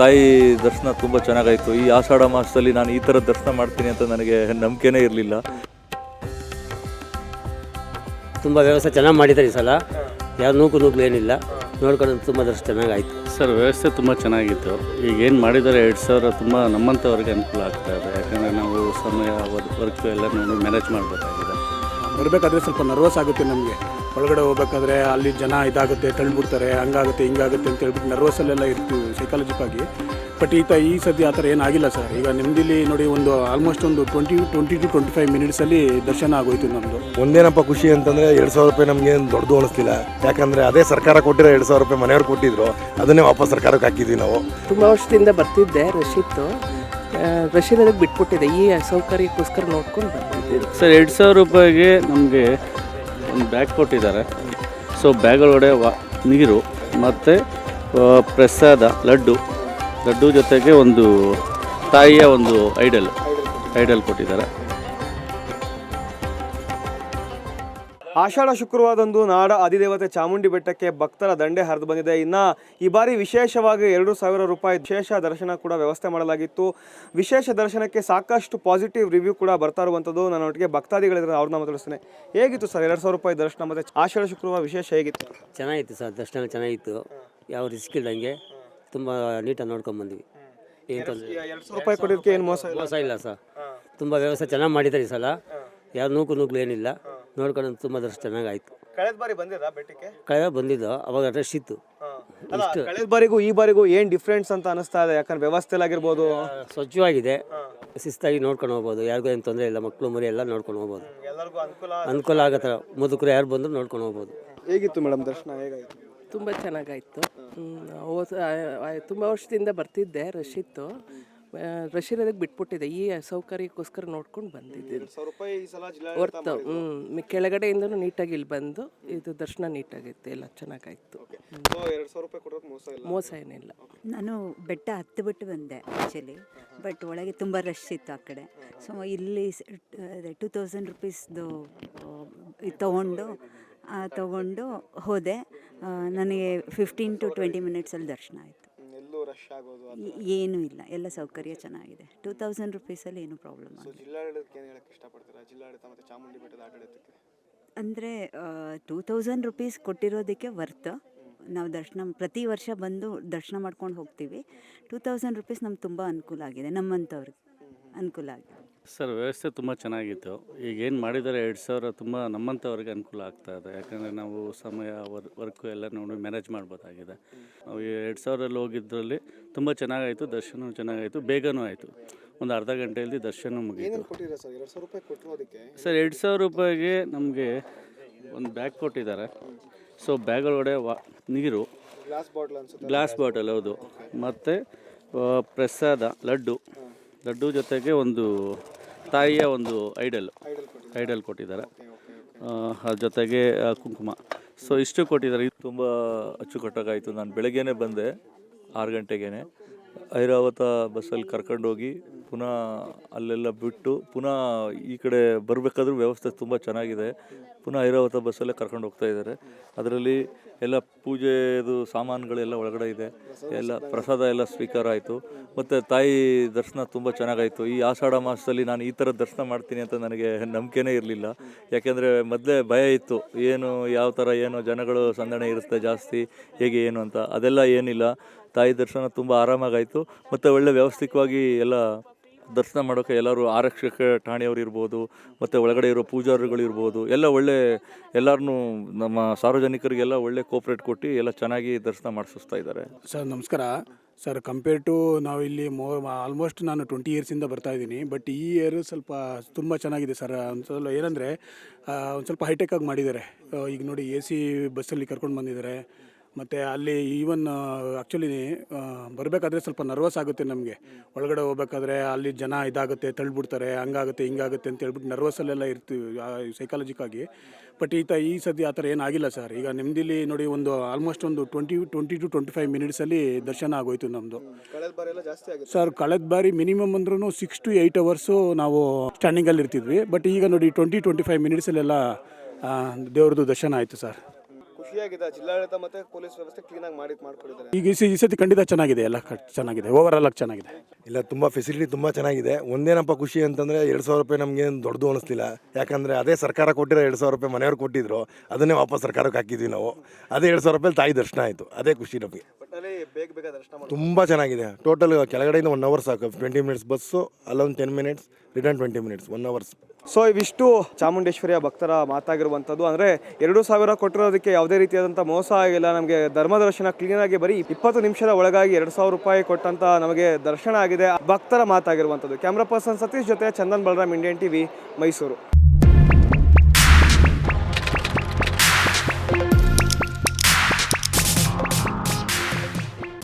ತಾಯಿ ದರ್ಶನ ತುಂಬ ಚೆನ್ನಾಗಾಯಿತು. ಈ ಆಷಾಢ ಮಾಸದಲ್ಲಿ ನಾನು ಈ ಥರ ದರ್ಶನ ಮಾಡ್ತೀನಿ ಅಂತ ನನಗೆ ನಂಬಿಕೆನೇ ಇರಲಿಲ್ಲ. ತುಂಬ ವ್ಯವಸ್ಥೆ ಚೆನ್ನಾಗಿ ಮಾಡಿದ್ದಾರೆ ಈ ಸಲ. ಯಾವ ನೂಕು ನೂಕು ಏನಿಲ್ಲ. ನೋಡ್ಕೊಂಡು ತುಂಬ ದರ್ಶನ ಚೆನ್ನಾಗಾಯ್ತು. ಸರ್ ವ್ಯವಸ್ಥೆ ತುಂಬ ಚೆನ್ನಾಗಿತ್ತು. ಈಗ ಏನು ಮಾಡಿದ್ದಾರೆ ಎರಡು ಸಾವಿರ ತುಂಬ ನಮ್ಮಂಥವ್ರಿಗೆ ಅನುಕೂಲ ಆಗ್ತಾ ಇದೆ. ಯಾಕಂದರೆ ನಾವು ಸಮಯ ವರ್ಕ್ ಎಲ್ಲ ನೋಡಿ ಮ್ಯಾನೇಜ್ ಮಾಡಬೇಕಾಗಿದೆ. ಬರಬೇಕಾದ್ರೆ ಸ್ವಲ್ಪ ನರ್ವಸ್ ಆಗುತ್ತೆ ನಮಗೆ. ಒಳಗಡೆ ಹೋಗ್ಬೇಕಾದ್ರೆ ಅಲ್ಲಿ ಜನ ಇದಾಗುತ್ತೆ ತಳ್ಳಿಬಿಡ್ತಾರೆ ಹಂಗಾಗುತ್ತೆ ಹಿಂಗಾಗುತ್ತೆ ಅಂತ ಹೇಳ್ಬಿಟ್ಟು ನರ್ವಸಲ್ಲೆಲ್ಲ ಇರ್ತೀವಿ ಸೈಕಾಲಜಿಕಾಗಿ ಬಟ್ ಈತ ಈ ಸದ್ಯ ಆ ಥರ ಏನಾಗಿಲ್ಲ ಸರ್ ಈಗ ನಿಮ್ದಿಲ್ಲಿ ನೋಡಿ ಒಂದು ಆಲ್ಮೋಸ್ಟ್ ಒಂದು twenty twenty two twenty five ಮಿನಿಟ್ಸಲ್ಲಿ ದರ್ಶನ ಆಗೋಯ್ತು ನಮ್ಮದು ಒಂದೇನಪ್ಪ ಖುಷಿ ಅಂತಂದರೆ ಎರಡು ಸಾವಿರ ರೂಪಾಯಿ ನಮಗೆ ಏನು ದೊಡ್ಡದು ಅನಿಸ್ತಿಲ್ಲ ಯಾಕಂದರೆ ಅದೇ ಸರ್ಕಾರ ಕೊಟ್ಟಿರೋ ಎರಡು ಸಾವಿರ ರೂಪಾಯಿ ಮನೆಯವ್ರು ಕೊಟ್ಟಿದ್ರು ಅದನ್ನೇ ವಾಪಸ್ ಸರ್ಕಾರಕ್ಕೆ ಹಾಕಿದ್ವಿ ನಾವು. ತುಂಬ ವರ್ಷದಿಂದ ಬರ್ತಿದ್ದೆ ರಶ್ ಇತ್ತು ರಶ್ ಇರೋದಕ್ಕೆ ಬಿಟ್ಬಿಟ್ಟಿದೆ. ಈ ಸೌಕರ್ಯಕ್ಕೋಸ್ಕರ ನೋಡ್ಕೊಂಡು ಬರ್ತಿದ್ದೆ ಸರ್ ಎರಡು ಸಾವಿರ ರೂಪಾಯಿಗೆ ನಮಗೆ ಒಂದು ಬ್ಯಾಗ್ ಕೊಟ್ಟಿದ್ದಾರೆ. ಸೊ ಬ್ಯಾಗ್ ಒಳಗಡೆ ವಾ, ನೀರು ಮತ್ತು ಪ್ರಸಾದ, ಲಡ್ಡು. ಲಡ್ಡು ಜೊತೆಗೆ ಒಂದು ತಾಯಿಯ ಒಂದು ಐಡಲ್ ಐಡಲ್ ಕೊಟ್ಟಿದ್ದಾರೆ. ಆಷಾಢ ಶುಕ್ರವಾರದಂದು ನಾಡ ಅಧಿದೇವತೆ ಚಾಮುಂಡಿ ಬೆಟ್ಟಕ್ಕೆ ಭಕ್ತರ ದಂಡೆ ಹರಿದು ಬಂದಿದೆ. ಇನ್ನು ಈ ಬಾರಿ ವಿಶೇಷವಾಗಿ ಎರಡು ಸಾವಿರ ರೂಪಾಯಿ ವಿಶೇಷ ದರ್ಶನ ಕೂಡ ವ್ಯವಸ್ಥೆ ಮಾಡಲಾಗಿತ್ತು. ವಿಶೇಷ ದರ್ಶನಕ್ಕೆ ಸಾಕಷ್ಟು ಪಾಸಿಟಿವ್ ರಿವ್ಯೂ ಕೂಡ ಬರ್ತಾ ಇರುವಂಥದ್ದು ನನ್ನ ಒಟ್ಟಿಗೆ ಭಕ್ತಾದಿಗಳಿದ್ರೆ ಅವ್ರನ್ನ ಮಾತಾಡಿಸ್ತೇನೆ ಹೇಗಿತ್ತು ಸರ್ ಎರಡು ಸಾವಿರ ರೂಪಾಯಿ ದರ್ಶನ ಮತ್ತು ಆಷಾಢ ಶುಕ್ರವಾರ ವಿಶೇಷ ಹೇಗಿತ್ತು? ಚೆನ್ನಾಗಿತ್ತು ಸರ್ ದರ್ಶನ ಚೆನ್ನಾಗಿತ್ತು. ಯಾವ ರಿಸ್ಕ್ ಇಲ್ದಂಗೆ ತುಂಬ ನೀಟಾಗಿ ನೋಡ್ಕೊಂಬಂದ್ವಿ ಏನು ತೊಂದರೆ ಎರಡು ಸಾವಿರ ರೂಪಾಯಿ ಕೊಡೋದಕ್ಕೆ ಏನು ಮೋಸ ಇಲ್ಲ? ಮೋಸ ಇಲ್ಲ ಸರ್. ತುಂಬ ವ್ಯವಸ್ಥೆ ಚೆನ್ನಾಗಿ ಮಾಡಿದ್ದಾರೆ ಈ ಸಲ. ಯಾರು ನೂಕು ನೂಕ್ಲು ಏನಿಲ್ಲ. ನೋಡ್ಕೊಂಡು ತುಂಬ ದರ್ಶನ ಚೆನ್ನಾಗಾಯ್ತು. ಕಳೆದ ಬಾರಿ ಬಂದಿರಾ ಬೆಟ್ಟಕ್ಕೆ ಕಳೆದ ಬಂದಿದ್ದು ಅವಾಗ ರಶ್ ಇತ್ತು. ಅಲ್ಲ, ಕಳೆದ ಬಾರಿಗೂ ಈ ಬಾರಿಗೂ ಏನು ಡಿಫ್ರೆನ್ಸ್ ಅಂತ ಅನಿಸ್ತಾ ಇದೆ? ಯಾಕಂದ್ರೆ ವ್ಯವಸ್ಥೆಲಾಗಿರ್ಬೋದು ಸ್ವಚ್ಛವಾಗಿದೆ. ಶಿಸ್ತಾಗಿ ನೋಡ್ಕೊಂಡು ಹೋಗ್ಬೋದು. ಯಾರಿಗೂ ಏನು ತೊಂದರೆ ಇಲ್ಲ ಮಕ್ಕಳು ಮರಿ ಎಲ್ಲ ನೋಡ್ಕೊಂಡು ಹೋಗ್ಬೋದು. ಎಲ್ಲರಿಗೂ ಅನುಕೂಲ ಅನುಕೂಲ ಆಗೋ ಥರ ಮುದುಕರು ಯಾರು ಬಂದರೂ ನೋಡ್ಕೊಂಡು ಹೋಗ್ಬೋದು. ಹೇಗಿತ್ತು ಮೇಡಮ್ ದರ್ಶನ? ಹೇಗಾಯಿತು? ತುಂಬ ಚೆನ್ನಾಗಾಯಿತು. ತುಂಬ ವರ್ಷದಿಂದ ಬರ್ತಿದ್ದೆ ರಶ್ ಇತ್ತು. ರಶ್ ಇರೋದಕ್ಕೆ ಬಿಟ್ಬಿಟ್ಟಿದೆ. ಈ ಸೌಕರ್ಯಕ್ಕೋಸ್ಕರ ನೋಡ್ಕೊಂಡು ಬಂದಿದ್ದೀನಿ. ಸಾವಿರ ರೂಪಾಯಿ ಈ ಸಲ ಜಿಲ್ಲಾ ಹೊರ್ತು ಹ್ಞೂ ಕೆಳಗಡೆಯಿಂದನೂ ನೀಟಾಗಿ ಇಲ್ಲಿ ಬಂದು ಇದು ದರ್ಶನ ನೀಟಾಗಿತ್ತು ಎಲ್ಲ ಚೆನ್ನಾಗಾಯ್ತು. ಎರಡು ಸಾವಿರ ರೂಪಾಯಿ ಕೊಡೋದು ಮೋಸ ಇಲ್ಲ? ಮೋಸ ಏನಿಲ್ಲ. ನಾನು ಬೆಟ್ಟ ಹತ್ತಿಬಿಟ್ಟು ಬಂದೆ ಆ್ಯಕ್ಚುಲಿ ಬಟ್ ಒಳಗೆ ತುಂಬ ರಶ್ ಇತ್ತು ಆ ಕಡೆ. ಸೊ ಇಲ್ಲಿ ಟೂ ತೌಸಂಡ್ ರುಪೀಸ್ದು ತೊಗೊಂಡು ತೊಗೊಂಡು ಹೋದೆ. ನನಗೆ ಫಿಫ್ಟೀನ್ ಟು ಟ್ವೆಂಟಿ ಮಿನಿಟ್ಸಲ್ಲಿ ದರ್ಶನ ಆಯಿತು. ರಶ್ ಆಗೋದು ಏನೂ ಇಲ್ಲ. ಎಲ್ಲ ಸೌಕರ್ಯ ಚೆನ್ನಾಗಿದೆ. ಟೂ ತೌಸಂಡ್ ರುಪೀಸಲ್ಲಿ ಏನೂ ಪ್ರಾಬ್ಲಮ್ ಆಗಿಲ್ಲ. ಜಿಲ್ಲಾಡಳಿತಕ್ಕೆ ಏನು ಹೇಳಕ್ಕೆ ಇಷ್ಟಪಡ್ತೀರಾ? ಜಿಲ್ಲಾಡಳಿತ ಮತ್ತು ಚಾಮುಂಡಿ ಬೆಟ್ಟದ ಆಡಳಿತಕ್ಕೆ? ಅಂದರೆ ಟೂ ತೌಸಂಡ್ ರುಪೀಸ್ ಕೊಟ್ಟಿರೋದಕ್ಕೆ ವರ್ತ್. ನಾವು ದರ್ಶನ ಪ್ರತಿ ವರ್ಷ ಬಂದು ದರ್ಶನ ಮಾಡ್ಕೊಂಡು ಹೋಗ್ತೀವಿ. ಟೂ ತೌಸಂಡ್ ರುಪೀಸ್ ನಮ್ಗೆ ತುಂಬ ಅನುಕೂಲ ಆಗಿದೆ. ನಮ್ಮಂಥವ್ರಿಗೆ ಅನುಕೂಲ ಆಗಿದೆ. ಸರ್ ವ್ಯವಸ್ಥೆ ತುಂಬ ಚೆನ್ನಾಗಿತ್ತು. ಈಗ ಏನು ಮಾಡಿದ್ದಾರೆ ಎರಡು ಸಾವಿರ ತುಂಬ ನಮ್ಮಂಥವ್ರಿಗೆ ಅನುಕೂಲ ಆಗ್ತಾ ಇದೆ. ಯಾಕಂದರೆ ನಾವು ಸಮಯ ವರ್ ವರ್ಕು ಎಲ್ಲ ನೋಡಿ ಮ್ಯಾನೇಜ್ ಮಾಡ್ಬೋದಾಗಿದೆ. ನಾವು ಎರಡು ಸಾವಿರಲ್ಲಿ ಹೋಗಿದ್ದರಲ್ಲಿ ತುಂಬ ಚೆನ್ನಾಗಾಯಿತು ದರ್ಶನ ಚೆನ್ನಾಗಾಯಿತು ಬೇಗನೂ ಆಯಿತು. ಒಂದು ಅರ್ಧ ಗಂಟೆಯಲ್ಲಿ ದರ್ಶನ ಮುಗಿಯಿತು ಸರ್? ಎರಡು ಸಾವಿರ ರೂಪಾಯಿ ಕೊಟ್ಟಿರೋದಕ್ಕೆ ಸರ್ ಎರಡು ಸಾವಿರ ರೂಪಾಯಿಗೆ ನಮಗೆ ಒಂದು ಬ್ಯಾಗ್ ಕೊಟ್ಟಿದ್ದಾರೆ. ಸೊ ಬ್ಯಾಗ್ ಒಳಗಡೆ ವಾ ನೀರು ಗ್ಲಾಸ್ ಬಾಟಲ್ ಅನ್ಸುತ್ತೆ ಗ್ಲಾಸ್ ಬಾಟಲ್ ಹೌದು. ಮತ್ತು ಪ್ರಸಾದ ಲಡ್ಡು. ಲಡ್ಡು ಜೊತೆಗೆ ಒಂದು ತಾಯಿಯ ಒಂದು ಐಡಲ್ ಐಡಲ್ ಕೊಟ್ಟಿದ್ದಾರೆ. ಅದ್ರ ಜೊತೆಗೆ ಕುಂಕುಮ. ಸೊ ಇಷ್ಟು ಕೊಟ್ಟಿದ್ದಾರೆ. ಇದು ತುಂಬ ಅಚ್ಚುಕಟ್ಟಾಗಾಯಿತು. ನಾನು ಬೆಳಗ್ಗೆನೇ ಬಂದೆ, ಆರು ಗಂಟೆಗೇ ಐರಾವತ ಬಸ್ಸಲ್ಲಿ ಕರ್ಕೊಂಡೋಗಿ ಪುನಃ ಅಲ್ಲೆಲ್ಲ ಬಿಟ್ಟು ಪುನಃ ಈ ಕಡೆ ಬರಬೇಕಾದ್ರೂ ವ್ಯವಸ್ಥೆ ತುಂಬ ಚೆನ್ನಾಗಿದೆ. ಪುನಃ ಐರಾವತ ಬಸ್ಸಲ್ಲೇ ಕರ್ಕೊಂಡು ಹೋಗ್ತಾ ಇದ್ದಾರೆ. ಅದರಲ್ಲಿ ಎಲ್ಲ ಪೂಜೆದು ಸಾಮಾನುಗಳೆಲ್ಲ ಒಳಗಡೆ ಇದೆ. ಎಲ್ಲ ಪ್ರಸಾದ ಎಲ್ಲ ಸ್ವೀಕಾರ ಆಯಿತು. ಮತ್ತು ತಾಯಿ ದರ್ಶನ ತುಂಬ ಚೆನ್ನಾಗಾಯಿತು. ಈ ಆಷಾಢ ಮಾಸದಲ್ಲಿ ನಾನು ಈ ಥರ ದರ್ಶನ ಮಾಡ್ತೀನಿ ಅಂತ ನನಗೆ ನಂಬಿಕೆನೇ ಇರಲಿಲ್ಲ. ಯಾಕೆಂದರೆ ಮೊದಲೇ ಭಯ ಇತ್ತು. ಏನು, ಯಾವ ಥರ ಏನು, ಜನಗಳು ಸಂದಣಿ ಇರುತ್ತೆ ಜಾಸ್ತಿ, ಹೇಗೆ ಏನು ಅಂತ. ಅದೆಲ್ಲ ಏನಿಲ್ಲ. ತಾಯಿ ದರ್ಶನ ತುಂಬ ಆರಾಮಾಗಾಯಿತು. ಮತ್ತು ಒಳ್ಳೆ ವ್ಯವಸ್ಥಿತವಾಗಿ ಎಲ್ಲ ದರ್ಶನ ಮಾಡೋಕ್ಕೆ ಎಲ್ಲರೂ ಆರಕ್ಷಕ ಠಾಣೆಯವರು ಇರ್ಬೋದು, ಮತ್ತು ಒಳಗಡೆ ಇರೋ ಪೂಜಾರಿಗಳು ಇರ್ಬೋದು, ಎಲ್ಲ ಒಳ್ಳೆ ಎಲ್ಲರನ್ನೂ ನಮ್ಮ ಸಾರ್ವಜನಿಕರಿಗೆಲ್ಲ ಒಳ್ಳೆ ಕೋಪ್ರೇಟ್ ಕೊಟ್ಟು ಎಲ್ಲ ಚೆನ್ನಾಗಿ ದರ್ಶನ ಮಾಡಿಸ್ತಾ ಇದ್ದಾರೆ. ಸರ್, ನಮಸ್ಕಾರ. ಸರ್ ಕಂಪೇರ್ ಟು ನಾವು ಇಲ್ಲಿ ಮೋ ಆಲ್ಮೋಸ್ಟ್ ನಾನು ಟ್ವೆಂಟಿ ಇಯರ್ಸಿಂದ ಬರ್ತಾ ಇದ್ದೀನಿ ಬಟ್ ಈ ಇಯರ್ ಸ್ವಲ್ಪ ತುಂಬ ಚೆನ್ನಾಗಿದೆ ಸರ್. ಒಂದು ಸ್ವಲ್ಪ ಏನಂದರೆ ಒಂದು ಸ್ವಲ್ಪ ಹೈಟೆಕ್ ಆಗಿ ಮಾಡಿದ್ದಾರೆ. ಈಗ ನೋಡಿ ಎ ಸಿ ಬಸ್ಸಲ್ಲಿ ಕರ್ಕೊಂಡು ಬಂದಿದ್ದಾರೆ. ಮತ್ತು ಅಲ್ಲಿ ಈವನ್ ಆ್ಯಕ್ಚುಲಿ ಬರಬೇಕಾದ್ರೆ ಸ್ವಲ್ಪ ನರ್ವಸ್ ಆಗುತ್ತೆ ನಮಗೆ. ಒಳಗಡೆ ಹೋಗ್ಬೇಕಾದ್ರೆ ಅಲ್ಲಿ ಜನ ಇದಾಗುತ್ತೆ ತಳ್ಳಿಬಿಡ್ತಾರೆ ಹಂಗಾಗುತ್ತೆ ಹಿಂಗಾಗುತ್ತೆ ಅಂತ ಹೇಳ್ಬಿಟ್ಟು ನರ್ವಸಲ್ಲೆಲ್ಲ ಇರ್ತೀವಿ ಸೈಕಾಲಜಿಕ್ಕಾಗಿ ಬಟ್ ಈತ ಈ ಸದ್ಯ ಆ ಥರ ಏನಾಗಿಲ್ಲ ಸರ್ ಈಗ ನಿಮ್ದಿಲ್ಲಿ ನೋಡಿ ಒಂದು ಆಲ್ಮೋಸ್ಟ್ ಒಂದು twenty twenty two twenty five ಮಿನಿಟ್ಸಲ್ಲಿ ದರ್ಶನ ಆಗೋಯ್ತು ನಮ್ಮದು ಕಳೆದ ಬಾರಿ ಜಾಸ್ತಿ ಆಗಿದೆ ಸರ್ ಕಳೆದ ಬಾರಿ ಮಿನಿಮಮ್ ಅಂದ್ರೂ ಸಿಕ್ಸ್ ಟು ಏಯ್ಟ್ ಅವರ್ಸು ನಾವು ಸ್ಟ್ಯಾಂಡಿಂಗಲ್ಲಿ ಇರ್ತಿದ್ವಿ. ಬಟ್ ಈಗ ನೋಡಿ ಟ್ವೆಂಟಿ ಟ್ವೆಂಟಿ ಫೈವ್ ಮಿನಿಟ್ಸಲ್ಲೆಲ್ಲ ದೇವ್ರದ್ದು ದರ್ಶನ ಆಯಿತು ಸರ್ ಖುಷಿಯಾಗಿದೆ. ಜಿಲ್ಲಾಡಳಿತ ಮತ್ತೆ ಪೊಲೀಸ್ ವ್ಯವಸ್ಥೆ ಕ್ಲೀನಾಗಿ ಆಗಿ ಮಾಡಿ ಮಾಡ್ಕೊಡಿದ್ದಾರೆ ಈಗ ಈ ಸ- ಈ ಸತಿ ಖಂಡಿತ ಚೆನ್ನಾಗಿದೆ ಎಲ್ಲ ಕ- ಚೆನ್ನಾಗಿದೆ. ಓವರ್ ಆಲ್ ಚೆನ್ನಾಗಿದೆ. ಇಲ್ಲ ತುಂಬ ಫೆಸಿಲಿಟಿ ತುಂಬ ಚೆನ್ನಾಗಿದೆ. ಒಂದೇನಪ್ಪ ಖುಷಿ ಅಂತಂದರೆ ಎರಡು ಸಾವಿರ ರೂಪಾಯಿ ನಮಗೇನು ದೊಡ್ಡದು ಅನಿಸ್ತಿಲ್ಲ ಯಾಕಂದರೆ ಅದೇ ಸರ್ಕಾರ ಕೊಟ್ಟಿರೋ ಎರಡು ಸಾವಿರ ರೂಪಾಯಿ ಮನೆಯವ್ರು ಕೊಟ್ಟಿದ್ರು ಅದನ್ನೇ ವಾಪಸ್ ಸರ್ಕಾರಕ್ಕೆ ಹಾಕಿದ್ವಿ ನಾವು. ಅದೇ ಎರಡು ಸಾವಿರ ರೂಪಾಯಿ ತಾಯಿ ದರ್ಶನ ಆಯಿತು. ಅದೇ ಖುಷಿ ನಮಗೆ. ಒಟ್ಟಿನಲ್ಲಿ ಬೇಗ ಬೇಗ ದರ್ಶನ ಮಾಡಿ ತುಂಬ ಚೆನ್ನಾಗಿದೆ. ಟೋಟಲ್ ಕೆಳಗಡೆಯಿಂದ ಒನ್ ಅವರ್ ಸಾಕು. ಟ್ವೆಂಟಿ ಮಿನಿಟ್ಸ್ ಬಸ್ಸು ಅಲ್ಲೊಂದು ten minutes return twenty minutes one hours so ಇವಿಷ್ಟು ಚಾಮುಂಡೇಶ್ವರಿಯ ಭಕ್ತರ ಮಾತಾಗಿರುವಂಥದ್ದು. ಅಂದರೆ ಎರಡು ಸಾವಿರ ಕೊಟ್ಟಿರೋದಕ್ಕೆ ಯಾವುದೇ ರೀತಿಯಾದಂಥ ಮೋಸ ಆಗಿಲ್ಲ. ನಮಗೆ ಧರ್ಮ ದರ್ಶನ ಕ್ಲೀನಾಗಿ ಬರೀ ಇಪ್ಪತ್ತು ನಿಮಿಷದ ಒಳಗಾಗಿ ಎರಡು ಸಾವಿರ ರೂಪಾಯಿ ಕೊಟ್ಟಂತ ನಮಗೆ ದರ್ಶನ ಆಗಿದೆ. ಭಕ್ತರ ಮಾತಾಗಿರುವಂಥದ್ದು. ಕ್ಯಾಮ್ರಾ ಪರ್ಸನ್ ಸತೀಶ್ ಜೊತೆ ಚಂದನ್ ಬಲರಾಮ್ ಇಂಡಿಯನ್ ಟಿವಿ ಮೈಸೂರು